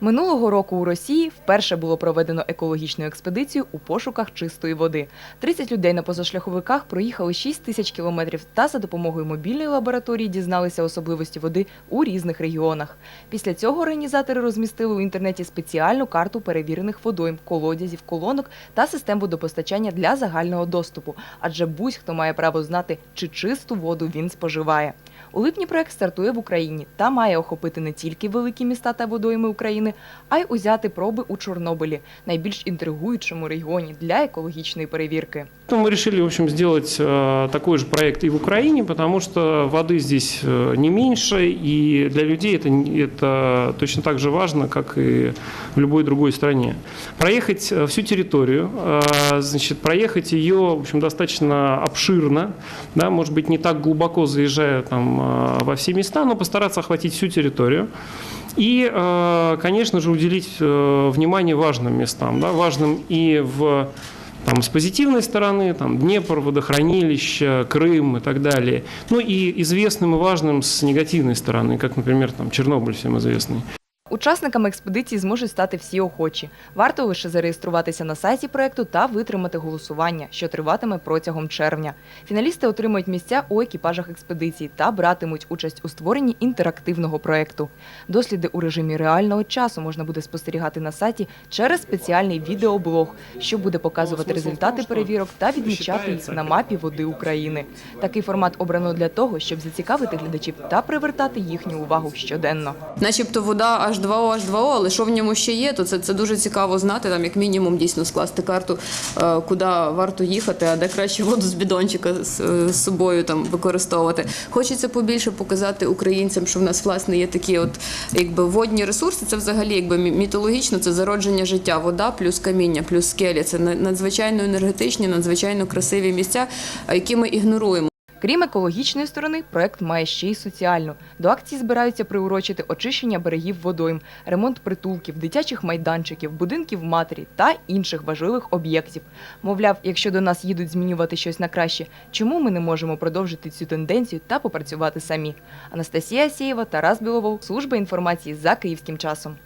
Минулого року у Росії вперше було проведено екологічну експедицію у пошуках чистої води. 30 людей на позашляховиках проїхали 6 тисяч кілометрів та за допомогою мобільної лабораторії дізналися особливості води у різних регіонах. Після цього організатори розмістили у інтернеті спеціальну карту перевірених водойм, колодязів, колонок та систем водопостачання для загального доступу. Адже будь-хто має право знати, чи чисту воду він споживає. У липні проект стартує в Україні та має охопити не тільки великі міста та водойми України, а й узяти проби у Чорнобилі, найбільш інтригуючому регіоні для екологічної перевірки. Ну, Мы решили, в общем, сделать э, такой же проект и в Украине, потому что воды здесь э, не меньше, и для людей это, не- это точно так же важно, как и в любой другой стране. Проехать э, всю территорию, э, значит, проехать ее, в общем, достаточно обширно, да, может быть, не так глубоко заезжая там э, во все места, но постараться охватить всю территорию. И, э, конечно же, уделить э, внимание важным местам, да, важным и в там, с позитивной стороны, там, Днепр, водохранилище, Крым и так далее. Ну и известным и важным с негативной стороны, как, например, там, Чернобыль всем известный. Учасниками експедиції зможуть стати всі охочі. Варто лише зареєструватися на сайті проекту та витримати голосування, що триватиме протягом червня. Фіналісти отримують місця у екіпажах експедиції та братимуть участь у створенні інтерактивного проекту. Досліди у режимі реального часу можна буде спостерігати на сайті через спеціальний відеоблог, що буде показувати результати перевірок та відмічати їх на мапі води України. Такий формат обрано для того, щоб зацікавити глядачів та привертати їхню увагу щоденно. Начебто вода H2O, H2O, але що в ньому ще є, то це, це дуже цікаво знати. Там як мінімум дійсно скласти карту, е, куди варто їхати, а де краще воду з бідончика з, е, з собою там використовувати. Хочеться побільше показати українцям, що в нас власне є такі, от якби водні ресурси. Це взагалі якби мі- мітологічно, це зародження життя. Вода плюс каміння, плюс скелі. Це на- надзвичайно енергетичні, надзвичайно красиві місця, які ми ігноруємо. Крім екологічної сторони, проект має ще й соціальну. До акції збираються приурочити очищення берегів водойм, ремонт притулків, дитячих майданчиків, будинків матері та інших важливих об'єктів. Мовляв, якщо до нас їдуть змінювати щось на краще, чому ми не можемо продовжити цю тенденцію та попрацювати самі? Анастасія Сієва, Тарас Біловол, служба інформації за київським часом.